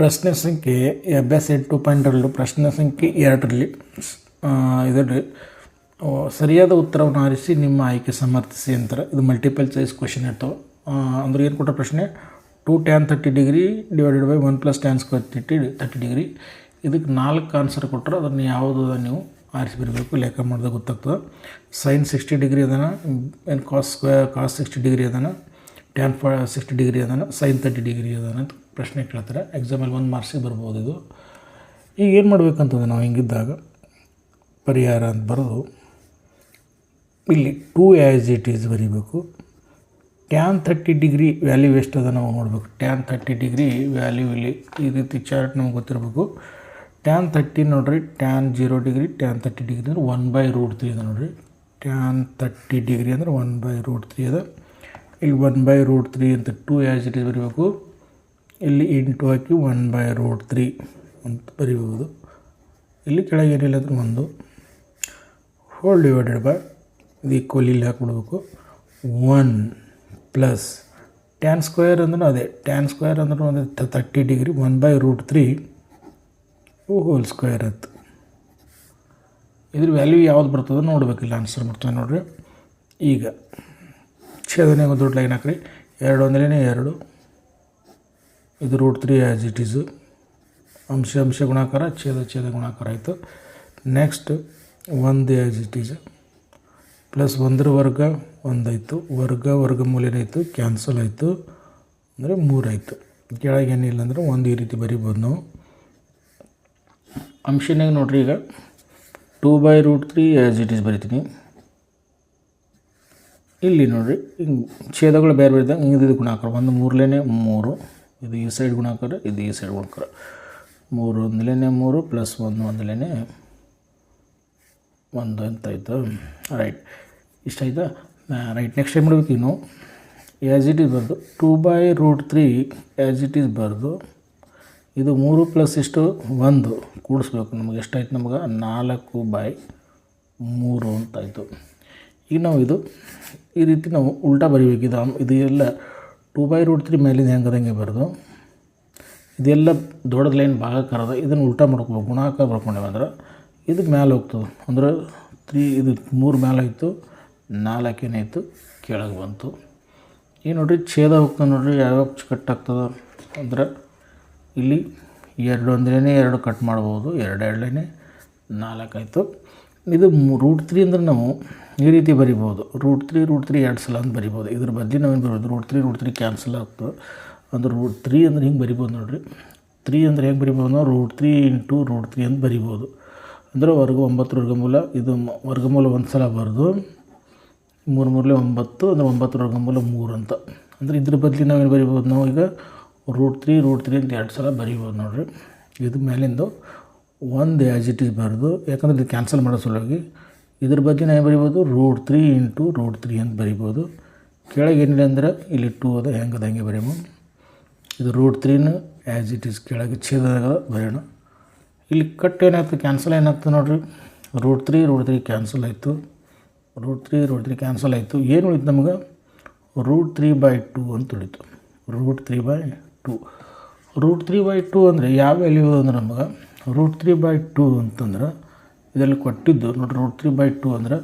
ಪ್ರಶ್ನೆ ಸಂಖ್ಯೆ ಈ ಟು ಪಾಯಿಂಟ್ ಎರಡು ಪ್ರಶ್ನೆ ಸಂಖ್ಯೆ ಎರಡರಲ್ಲಿ ಇದರಲ್ಲಿ ಸರಿಯಾದ ಉತ್ತರವನ್ನು ಆರಿಸಿ ನಿಮ್ಮ ಆಯ್ಕೆ ಸಮರ್ಥಿಸಿ ಅಂತಾರೆ. ಇದು ಮಲ್ಟಿಪಲ್ ಚಾಯ್ಸ್ ಕ್ವಶನ್ ಇರ್ತವೆ. ಅಂದ್ರೆ ಏನು ಕೊಟ್ಟ ಪ್ರಶ್ನೆ? Two tan thirty degree divided by one plus tan square thirty thirty degree ಇದಕ್ಕೆ ನಾಲ್ಕು ಆನ್ಸರ್ ಕೊಟ್ಟರೆ ಅದನ್ನು ಯಾವುದು ನೀವು ಆರಿಸಿ ಬರಬೇಕು ಲೆಕ್ಕ ಮಾಡಿದಾಗ ಗೊತ್ತಾಗ್ತದೆ. ಸೈನ್ ಸಿಕ್ಸ್ಟಿ ಡಿಗ್ರಿ ಅದನ್ನು ಏನು cos square cos sixty degree ಅದನ್ನು ಟ್ಯಾನ್ ಫ ಸಿಕ್ಸ್ಟಿ ಡಿಗ್ರಿ ಅದನ್ನು ಸೈನ್ ತರ್ಟಿ ಡಿಗ್ರಿ ಅದನ್ನು ಅಂತ. ಪ್ರಶ್ನೆ ಕೇಳ್ತಾರೆ. ಎಕ್ಸಾಮಲ್ಲಿ ಒಂದು ಮಾರ್ಕ್ಸಿಗೆ ಬರ್ಬೋದು ಇದು. ಈಗ ಏನು ಮಾಡಬೇಕಂತಂದ್ರೆ ನಾವು ಹಿಂಗಿದ್ದಾಗ ಪರಿಹಾರ ಅಂತ ಬರೆದು ಇಲ್ಲಿ ಟೂ ಆ್ಯಸ್ ಇಟ್ ಈಸ್ ಬರೀಬೇಕು. ಟ್ಯಾನ್ ತರ್ಟಿ ಡಿಗ್ರಿ ವ್ಯಾಲ್ಯೂ ಎಷ್ಟು ಅದ ನಾವು ನೋಡಬೇಕು. ಟ್ಯಾನ್ ತರ್ಟಿ ಡಿಗ್ರಿ ವ್ಯಾಲ್ಯೂ ಇಲ್ಲಿ ಈ ರೀತಿ ಚಾರ್ಟ್ ನಮ್ಗೆ ಗೊತ್ತಿರಬೇಕು. ಟ್ಯಾನ್ ಥರ್ಟಿ ನೋಡ್ರಿ tan zero degree tan thirty degree ಅಂದ್ರೆ ಒನ್ ಬೈ ರೂಟ್ ತ್ರೀ ಅದ ನೋಡ್ರಿ. ಟ್ಯಾನ್ ತರ್ಟಿ ಡಿಗ್ರಿ ಅಂದ್ರೆ ಒನ್ ಬೈ ರೂಟ್ ತ್ರೀ ಅದ. ಇಲ್ಲಿ ಒನ್ ಬೈ ರೂಟ್ ತ್ರೀ ಅಂತ ಟೂ ಆ್ಯಸ್ ಇಟ್ ಈಸ್ ಬರೀಬೇಕು. ಇಲ್ಲಿ ಇಂಟು ಹಾಕಿ ಒನ್ ಬೈ ರೂಟ್ ತ್ರೀ ಅಂತ ಬರೀಬಹುದು ಇಲ್ಲಿ ಕೆಳಗೆ ಏನಿಲ್ಲ ಅಂದ್ರೆ ಒಂದು ಹೋಲ್ ಡಿವೈಡೆಡ್ ಬೈ ಇದು ಈಕ್ವಲ್ ಇಲ್ಲಿ ಹಾಕ್ಬಿಡ್ಬೇಕು. ಒನ್ ಪ್ಲಸ್ ಟ್ಯಾನ್ ಸ್ಕ್ವೇರ್ ಅಂದ್ರೆ ಅದೇ ಟ್ಯಾನ್ ಸ್ಕ್ವೇರ್ ಅಂದ್ರೆ ಒಂದು thirty degree one by root three whole square ಅಂತ. ಇದ್ರ ವ್ಯಾಲ್ಯೂ ಯಾವ್ದು ಬರ್ತದೆ ನೋಡಬೇಕಿಲ್ಲ ಆನ್ಸರ್ ಬರ್ತದೆ ನೋಡಿರಿ. ಈಗ ಛೇದನೆ ಒಂದು ದೊಡ್ಡ ಲೈನ್ ಹಾಕ್ರಿ. ಎರಡು ಒಂದಲೇ ಎರಡು ಇದು root three as it is ಅಂಶ ಅಂಶ ಗುಣಾಕಾರ, ಛೇದ ಛೇದ ಗುಣಾಕಾರ ಆಯಿತು. ನೆಕ್ಸ್ಟ್ ಒಂದು ಆ್ಯಸ್ ಇಟ್ ಈಸ್ ಪ್ಲಸ್ ಒಂದರ ವರ್ಗ, ಒಂದಾಯಿತು. ವರ್ಗ ವರ್ಗ ಮೂಲೇನಾಯಿತು ಕ್ಯಾನ್ಸಲ್ ಆಯಿತು. ಅಂದರೆ ಮೂರಾಯಿತು ಕೆಳಗೆ ಏನಿಲ್ಲ ಅಂದರೆ ಒಂದು ಈ ರೀತಿ ಬರಿಬೋದು ನಾವು. ಅಂಶನಾಗ ನೋಡ್ರಿ ಈಗ. Two by root three as it is ಬರಿತೀನಿ. ಇಲ್ಲಿ ನೋಡ್ರಿ, ಹಿಂಗೆ ಛೇದಗಳು ಬೇರೆ ಬೇರೆ ಇದ್ದಂಗೆ ಇದು ಗುಣಾಕಾರ. ಒಂದು ಮೂರಲೇನೆ ಮೂರು. ಇದು ಈ ಸೈಡ್ ಗುಣಾಕಾರ ಇದು ಈ ಸೈಡ್ ಗುಣಾಕಾರ ಮೂರು ಒಂದಲೇನೆ ಮೂರು ಪ್ಲಸ್ ಒಂದು ಒಂದಲೇನೆ ಒಂದು ಅಂತ ಆಯಿತು? ರೈಟ್ ಇಷ್ಟ ಆಯ್ತಾ? ರೈಟ್ ನೆಕ್ಸ್ಟ್ ಏನು ಮಾಡ್ಬೇಕು ಇನ್ನು. ಆ್ಯಸ್ ಇಟ್ ಈಸ್ ಬರೆದು two by root three as it is ಬರೆದು ಇದು ಮೂರು ಪ್ಲಸ್ ಇಷ್ಟು ಒಂದು ಕೂಡಿಸ್ಬೇಕು. ನಮಗೆ ಎಷ್ಟಾಯ್ತು ನಮಗೆ? ನಾಲ್ಕು ಬೈ ಮೂರು ಅಂತಾಯಿತು ಈಗ ನಾವು ಇದು ಈ ರೀತಿ ನಾವು ಉಲ್ಟಾ ಬರಿಬೇಕು. ಇದು ಇದು ಎಲ್ಲ ಟೂ ಬೈ ರೂಟ್ ತ್ರೀ ಮೇಲಿಂದ ಹೆಂಗದಂಗೆ ಬರೆದು? ಇದೆಲ್ಲ ದೊಡ್ಡದ ಲೈನ್ ಭಾಗಕಾರದ ಇದನ್ನು ಉಲ್ಟಾ ಮಾಡ್ಕೋಬೇಕು, ಗುಣಾಕಾರ ಬರ್ಕೊಂಡೇವೆ ಅಂದ್ರೆ ಇದಕ್ಕೆ ಮ್ಯಾಲೆ ಹೋಗ್ತದೆ. ಅಂದ್ರೆ ತ್ರೀ, ಇದು ಮೂರು ಮೇಲೆ ಆಯಿತು ನಾಲ್ಕೇನೇ ಆಯಿತು ಕೆಳಗೆ ಬಂತು. ಈ ನೋಡ್ರಿ ಛೇದ ಹೋಗ್ತದೆ ನೋಡಿರಿ, ಯಾವ್ಯಾವ ಕಟ್ ಆಗ್ತದೆ? ಅಂದ್ರೆ ಇಲ್ಲಿ ಎರಡು ಅಂದ್ರೇ ಎರಡು ಕಟ್ ಮಾಡ್ಬೋದು ಎರಡು ನಾಲ್ಕು ನಾಲ್ಕಾಯಿತು ಇದು ರೂಟ್ ತ್ರೀ ಅಂದ್ರೆ ನಾವು ಈ ರೀತಿ ಬರಿಬೋದು ರೂಟ್ ತ್ರೀ ರೂಟ್ ತ್ರೀ ಎರಡು ಸಲ ಅಂತ ಬರಿಬೋದು ಇದ್ರ ಬದಲಿ ನಾವೇನು ಬರ್ಬೋದು root three root three cancel ಆಗ್ತದೆ. ಅಂದ್ರೆ ರೂಟ್ ತ್ರೀ ಅಂದ್ರೆ ಹಿಂಗೆ ಬರಿಬೋದು ನೋಡಿರಿ? ತ್ರೀ ಅಂದ್ರೆ ಹೆಂಗೆ ಬರಿಬೋದು ನಾವು? Root three into root three ಅಂತ ಬರಿಬೋದು ಅಂದರೆ ವರ್ಗ ಒಂಬತ್ತು ವರ್ಗಮೂಲ ಇದು ವರ್ಗಮೂಲ ಒಂದು ಸಲ ಬರೆದು ಮೂರು ಮೂರಲೆ ಒಂಬತ್ತು, ಅಂದರೆ ಒಂಬತ್ತು ವರ್ಗಮೂಲ ಮೂರು ಅಂತ. ಅಂದರೆ ಇದ್ರ ಬದಲಿ ನಾವೇನು ಬರಿಬೋದು ನಾವು ಈಗ ರೂಟ್ ತ್ರೀ ರೂಟ್ ತ್ರೀ ಅಂತ ಎರಡು ಸಲ ಬರಿಬೋದು ನೋಡಿರಿ. ಇದು ಮೇಲಿಂದ ಒಂದು ಆ್ಯಸ್ ಇಟ್ ಈಸ್ ಬರೆದು, ಯಾಕಂದ್ರೆ ಇದು ಕ್ಯಾನ್ಸಲ್ ಮಾಡೋ ಸಲುವಾಗಿ, ಇದ್ರ ಬಗ್ಗೆ ನಾವು ಬರಿಬೋದು? Root three into root three ಅಂತ ಬರಿಬೋದು. ಕೆಳಗೆ ಏನಿಲ್ಲ ಅಂದ್ರೆ, ಇಲ್ಲಿ ಟೂ ಅದ, ಹೆಂಗೆ ಹಂಗೆ ಬರೀಬೋದು. ಇದು ರೋಡ್ ತ್ರೀನ ಆ್ಯಸ್ ಇಟ್ ಈಸ್ ಕೆಳಗೆ ಛೇದದಾಗ ಬರೆಯೋಣ. ಇಲ್ಲಿ ಕಟ್ ಏನಾಗ್ತದೆ ಕ್ಯಾನ್ಸಲ್ ಏನಾಗ್ತದೆ ನೋಡಿರಿ. Root three root three cancel ಆಯಿತು. Root three root three cancel ಆಯಿತು. ಏನು ಉಳಿತು ನಮಗೆ? ರೂಟ್ ತ್ರೀ ಬೈ ಟೂ ಅಂತ ಉಳಿತು. Root three by two root three by two ಅಂದರೆ ಯಾವ ವ್ಯಾಲ್ಯೂ ಅಂದ್ರೆ ನಮಗೆ? ರೂಟ್ ತ್ರೀ ಬೈ ಟೂ ಅಂತಂದ್ರೆ ಇದರಲ್ಲಿ ಕೊಟ್ಟಿದ್ದು ನೋಡಿರಿ ರೂಟ್ ತ್ರೀ ಬೈ ಟೂ ಅಂದ್ರೆ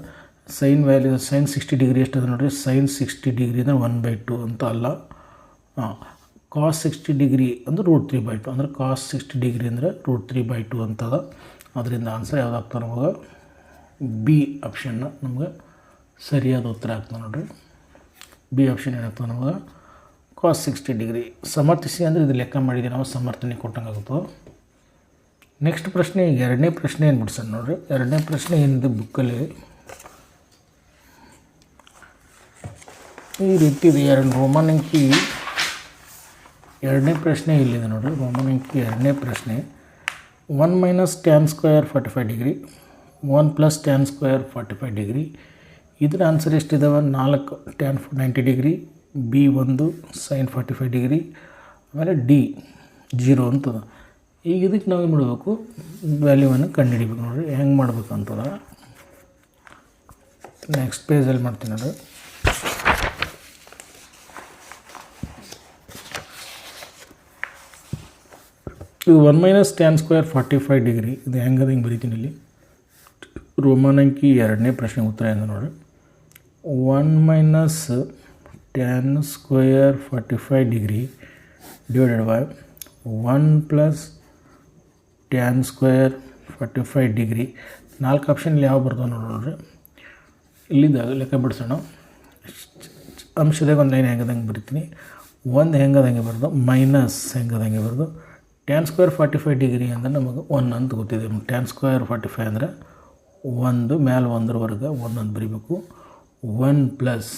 sine value sine sixty degree ಎಷ್ಟು ಅದ ನೋಡಿರಿ ಸೈನ್ ಸಿಕ್ಸ್ಟಿ ಡಿಗ್ರಿ ಅಂದರೆ ಒನ್ ಬೈ ಟು ಅಂತ ಅಲ್ಲ. ಕಾಸ್ ಸಿಕ್ಸ್ಟಿ ಡಿಗ್ರಿ ಅಂದ್ರೆ ರೂಟ್ ತ್ರೀ ಬೈ ಟು ಅಂದರೆ ಕಾಸ್ ಸಿಕ್ಸ್ಟಿ ಡಿಗ್ರಿ ಅಂದರೆ ರೂಟ್ ತ್ರೀ ಬೈ ಟು ಅಂತದ. ಅದರಿಂದ ಆನ್ಸರ್ ಯಾವುದಾಗ್ತದೆ ನಮಗೆ? ಬಿ ಆಪ್ಷನ್ನ ನಮಗೆ ಸರಿಯಾದ ಉತ್ತರ ಆಗ್ತದೆ ನೋಡಿರಿ. ಬಿ ಆಪ್ಷನ್ ಏನಾಗ್ತದೆ ನಮಗೆ? ಕಾಸ್ ಸಿಕ್ಸ್ಟಿ ಡಿಗ್ರಿ ಸಮರ್ಥಿಸಿ ಅಂದರೆ ಇದು ಲೆಕ್ಕ ಮಾಡಿದ್ದೀವಿ ನಾವು ಸಮರ್ಥನೆ ಕೊಟ್ಟಂಗೆ ಆಗುತ್ತೋ ನೆಕ್ಸ್ಟ್ ಪ್ರಶ್ನೆ, ಎರಡನೇ ಪ್ರಶ್ನೆ ಏನು ಬಿಡ್ಸೋಣ ನೋಡಿರಿ. ಎರಡನೇ ಪ್ರಶ್ನೆ ಏನಿದೆ ಬುಕ್ಕಲ್ಲಿ? ಈ ರೀತಿ ಇದೆ. ಎರಡು ರೋಮನ್ ಅಂಕಿ, ಎರಡನೇ ಪ್ರಶ್ನೆ ಇಲ್ಲಿದೆ ನೋಡಿರಿ. ರೋಮನ್ ಅಂಕಿ ಎರಡನೇ ಪ್ರಶ್ನೆ. One minus tan square forty five degree one plus tan square forty five degree ಇದರ ಆನ್ಸರ್ ಎಷ್ಟಿದಾವೆ? ನಾಲ್ಕು ಟ್ಯಾನ್ ನೈಂಟಿ ಡಿಗ್ರಿ ಬಿ ಒಂದು ಸೈನ್ ಫಾರ್ಟಿ ಫೈವ್ ಡಿಗ್ರಿ ಆಮೇಲೆ ಡಿ ಜೀರೋ ಅಂತದ. ಈಗ ಇದಕ್ಕೆ ನಾವು ಏನು ಮಾಡಬೇಕು? ವ್ಯಾಲ್ಯೂವನ್ನು ಕಂಡುಹಿಡಿಬೇಕು ನೋಡಿರಿ. ಹೆಂಗೆ ಮಾಡಬೇಕು ಅಂತಂದ್ರೆ ನೆಕ್ಸ್ಟ್ ಪೇಜಲ್ಲಿ ಮಾಡ್ತೀನಿ ನೋಡಿರಿ ಇದು one minus tan square forty five degree ಇದು ಹೆಂಗದ ಹಿಂಗೆ ಬರಿತೀನಿ ಇಲ್ಲಿ? ರೋಮನ್ ಅಂಕಿ ಎರಡನೇ ಪ್ರಶ್ನೆ ಉತ್ತರ ಏನು ನೋಡಿ one minus tan square forty five degree divided by one plus tan square forty five degree ನಾಲ್ಕು ಆಪ್ಷನ್ ಯಾವ ಬರ್ತವೆ ನೋಡ್ರಿ. ಇಲ್ಲಿದ್ದಾಗ ಲೆಕ್ಕ ಬಿಡಿಸೋಣ. ಅಂಶದಾಗ ಒಂದು ಲೈನ್ ಹೆಂಗದಂಗೆ ಬರಿತೀನಿ. ಒಂದು ಹೆಂಗದಂಗೆ ಬರೋದು ಮೈನಸ್ ಹೆಂಗದಂಗೆ ಬರೋದು tan square forty five degree ಅಂದ್ರೆ ನಮಗೆ ಒನ್ ಅಂತ ಗೊತ್ತಿದೆ. ಟ್ಯಾನ್ ಸ್ಕ್ವೇರ್ ಫಾರ್ಟಿ ಫೈವ್ ಅಂದರೆ ಒಂದು, ಮ್ಯಾಲೆ ಒಂದರವರೆಗೆ ಒನ್ ಅಂತ ಬರಿಬೇಕು. ಒನ್ ಪ್ಲಸ್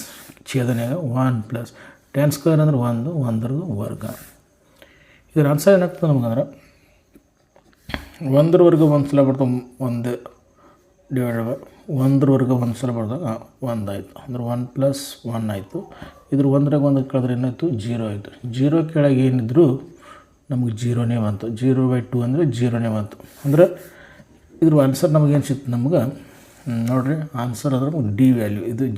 ಛೇದನೆಯಾಗ ಒನ್ ಪ್ಲಸ್ ಟ್ಯಾನ್ ಸ್ಕ್ವೇರ್ ಅಂದ್ರೆ ಒಂದು, ಒಂದರದು ವರ್ಗ. ಇದರ ಆನ್ಸರ್ ಏನಾಗ್ತದೆ ನಮಗಂದ್ರೆ ಒಂದರವರೆಗೆ ಒಂದು ಸಲ ಬರ್ತದೆ ಒಂದು ಡಿವೈಡ್ ಒಂದರವರೆಗೂ ಒಂದು ಸಲ ಬರ್ದಾಗ ಒಂದು ಆಯಿತು ಅಂದ್ರೆ ಒನ್ ಪ್ಲಸ್ ಒನ್ ಆಯಿತು. ಇದ್ರ ಒಂದ್ರಾಗ ಒಂದು ಕಳೆದ್ರೆ ಏನಾಯಿತು? ಜೀರೋ ಆಯಿತು. ಜೀರೋ ಕೆಳಗೆ ಏನಿದ್ರು ನಮಗೆ ಜೀರೋನೇ ಬಂತು. ಜೀರೋ ಬೈ ಟು ಅಂದರೆ ಜೀರೋನೇ ಬಂತು. ಅಂದ್ರೆ ಇದ್ರ ಆನ್ಸರ್ ನಮಗೇನು ಸಿಕ್ತು ನಮ್ಗೆ? ನೋಡಿರಿ ನೋಡ್ರಿ ಆನ್ಸರ್ ಅಂದ್ರೆ ಡಿ ವ್ಯಾಲ್ಯೂ ಇದು